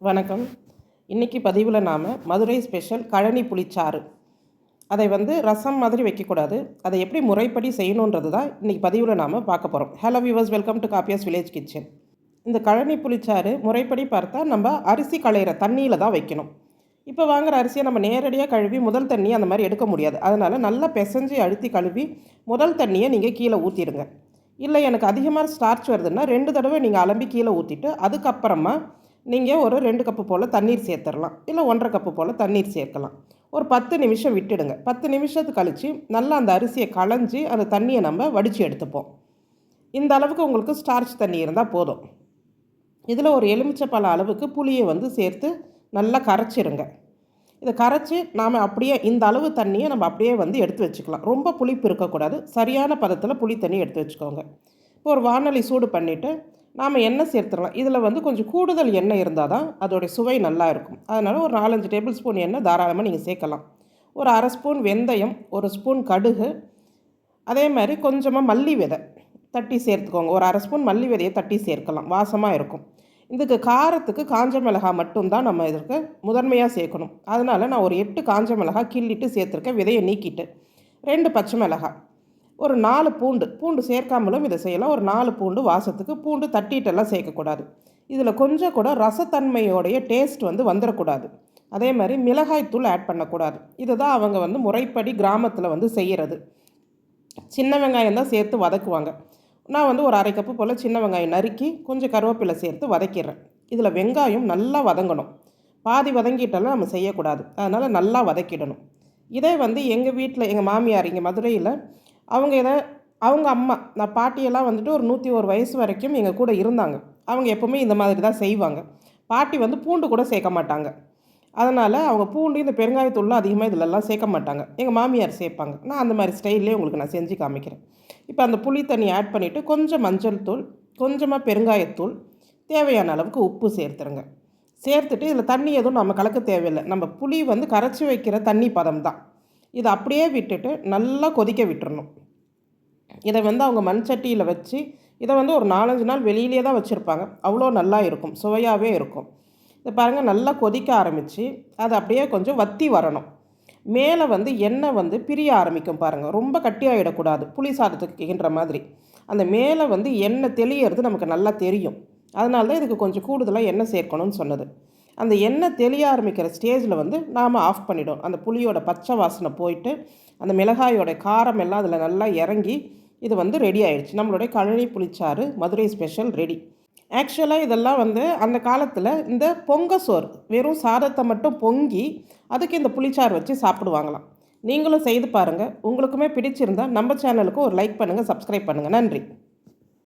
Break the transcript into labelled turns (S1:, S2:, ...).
S1: வணக்கம். இன்றைக்கி பதிவில் நாம் மதுரை ஸ்பெஷல் கழனி புளிச்சாறு. அதை வந்து ரசம் மாதிரி வைக்கக்கூடாது. அதை எப்படி முறைப்படி செய்யணுன்றது தான் இன்றைக்கி பதிவில் நாம் பார்க்க போகிறோம் hello viewers welcome to Kappiyas village kitchen இந்த கழனி புளிச்சாறு முறைப்படி பார்த்தா நம்ம அரிசி களையிற தண்ணியில் தான் வைக்கணும். இப்போ வாங்குகிற அரிசியை நம்ம நேரடியாக கழுவி முதல் தண்ணி அந்த மாதிரி எடுக்க முடியாது. அதனால் நல்லா பிசைஞ்சு அழுத்தி கழுவி முதல் தண்ணியை நீங்கள் கீழே ஊற்றிடுங்க இல்லை எனக்கு அதிகமாக ஸ்டார்ச் வருதுன்னா ரெண்டு தடவை நீங்கள் அலம்பி கீழே ஊற்றிட்டு அதுக்கப்புறமா நீங்கள் ஒரு ரெண்டு கப்பு போல் தண்ணீர் சேர்த்துடலாம் இல்லை ஒன்றரை கப்பு போல் தண்ணீர் சேர்க்கலாம். ஒரு பத்து நிமிஷம் விட்டுடுங்க. பத்து நிமிஷத்துக்கு கழித்து நல்லா அந்த அரிசியை களைஞ்சி அந்த தண்ணியை நம்ம வடித்து எடுத்துப்போம். இந்த அளவுக்கு உங்களுக்கு ஸ்டார்ச் தண்ணி இருந்தால் போதும். இதில் ஒரு எலுமிச்சப்பழ அளவுக்கு புளியை வந்து சேர்த்து நல்லா கரைச்சிருங்க. இதை கரைச்சி நாம் அப்படியே இந்த அளவு தண்ணியை நம்ம அப்படியே வந்து எடுத்து வச்சுக்கலாம். ரொம்ப புளிப்பு இருக்கக்கூடாது. சரியான பதத்தில் புளி தண்ணி எடுத்து வச்சுக்கோங்க. இப்போ ஒரு வானொலி சூடு பண்ணிவிட்டு நாம் எண்ணெய் சேர்த்துடலாம். இதில் வந்து கொஞ்சம் கூடுதல் எண்ணெய் இருந்தால் தான் அதோடைய சுவை நல்லா இருக்கும். அதனால் ஒரு நாலஞ்சு டேபிள் ஸ்பூன் எண்ணெய் தாராளமாக நீங்கள் சேர்க்கலாம். ஒரு அரை ஸ்பூன் வெந்தயம் ஒரு ஸ்பூன் கடுகு அதே மாதிரி கொஞ்சமாக மல்லி விதை தட்டி சேர்த்துக்கோங்க. ஒரு அரை ஸ்பூன் மல்லி விதையை தட்டி சேர்க்கலாம். வாசமாக இருக்கும். இதுக்கு காரத்துக்கு காஞ்ச மிளகாய் மட்டும்தான் நம்ம இதற்கு முதன்மையாக சேர்க்கணும். அதனால் நான் ஒரு எட்டு காஞ்ச மிளகாய் கிள்ளிட்டு சேர்த்துருக்கேன். விதையை நீக்கிட்டு. ரெண்டு பச்சை மிளகாய் ஒரு நாலு பூண்டு பூண்டு சேர்க்காமலும் இதை செய்யலாம். ஒரு நாலு பூண்டு வாசத்துக்கு பூண்டு தட்டிட்டெல்லாம் சேர்க்கக்கூடாது. இதில் கொஞ்சம் கூட ரசத்தன்மையோடைய டேஸ்ட் வந்து வந்துடக்கூடாது. அதே மாதிரி மிளகாய்த்தூள் ஆட் பண்ணக்கூடாது. இதுதான் அவங்க வந்து முறைப்படி கிராமத்தில் வந்து செய்கிறது. சின்ன வெங்காயம் தான் சேர்த்து வதக்குவாங்க. நான் வந்து ஒரு அரை கப்பு போல் சின்ன வெங்காயம் நறுக்கி கொஞ்சம் கருவேப்பிலை சேர்த்து வதக்கிடுறேன் இதில் வெங்காயம் நல்லா வதங்கணும். பாதி வதங்கிட்டெல்லாம் நம்ம செய்யக்கூடாது. அதனால் நல்லா வதக்கிடணும். இதே வந்து எங்கள் வீட்டில் எங்கள் மாமியார் இங்கே மதுரையில் அவங்க எதை அவங்க அம்மா நான் பாட்டியெல்லாம் வந்துட்டு ஒரு நூற்றி ஒரு வயசு வரைக்கும் எங்கள் கூட இருந்தாங்க. அவங்க எப்போவுமே இந்த மாதிரி தான் செய்வாங்க. பாட்டி வந்து பூண்டு கூட சேர்க்க மாட்டாங்க. அதனால் அவங்க பூண்டு இந்த பெருங்காயத்தூள்லாம் அதிகமாக இதிலெல்லாம் சேர்க்க மாட்டாங்க. எங்கள் மாமியார் சேர்ப்பாங்க. நான் அந்த மாதிரி ஸ்டைல்லே உங்களுக்கு நான் செஞ்சு காமிக்கிறேன். இப்போ அந்த புளி தண்ணி ஆட் பண்ணிவிட்டு கொஞ்சம் மஞ்சள் தூள் கொஞ்சமாக பெருங்காயத்தூள் தேவையான அளவுக்கு உப்பு சேர்த்துருங்க. சேர்த்துட்டு இதில் தண்ணி எதுவும் நம்ம கலக்க தேவையில்லை. நம்ம புளி வந்து கரைச்சி வைக்கிற தண்ணி பதம் தான். இதை அப்படியே விட்டுட்டு நல்லா கொதிக்க விட்டுறணும். இதை வந்து அவங்க மண் சட்டியில் வச்சு இதை வந்து ஒரு நாலஞ்சு நாள் வெளியிலே தான் வச்சுருப்பாங்க. அவ்வளோ நல்லா இருக்கும் சுவையாகவே இருக்கும். இதை பாருங்கள் நல்லா கொதிக்க ஆரம்பித்து அது அப்படியே கொஞ்சம் வத்தி வரணும். மேலே வந்து எண்ணெய் வந்து பிரிய ஆரம்பிக்கும் பாருங்கள் ரொம்ப கட்டியாகிடக்கூடாது புளி சாதத்துக்கு கேட்குற மாதிரி. அந்த மேலே வந்து எண்ணெய் தெளியறது நமக்கு நல்லா தெரியும். அதனால தான் இதுக்கு கொஞ்சம் கூடுதலாக எண்ணெய் சேர்க்கணும்னு சொன்னது. அந்த எண்ணெய் தெளிய ஆரம்பிக்கிற ஸ்டேஜில் வந்து நாம் ஆஃப் பண்ணிவிடும் அந்த புளியோட பச்சை வாசனை போயிட்டு அந்த மிளகாயோட காரம் எல்லாம் அதில் நல்லா இறங்கி இது வந்து ரெடி ஆயிடுச்சு. நம்மளுடைய கழனி புளிச்சாறு மதுரை ஸ்பெஷல் ரெடி ஆக்சுவலாக இதெல்லாம் வந்து அந்த காலத்தில் இந்த பொங்க சோறு வெறும் சாதத்தை மட்டும் பொங்கி அதுக்கு இந்த புளிச்சாறு வச்சு சாப்பிடுவாங்களாம். நீங்களும் செய்து பாருங்கள் உங்களுக்குமே பிடிச்சிருந்தால் நம்ம சேனலுக்கு ஒரு லைக் பண்ணுங்கள் சப்ஸ்கிரைப் பண்ணுங்கள் நன்றி.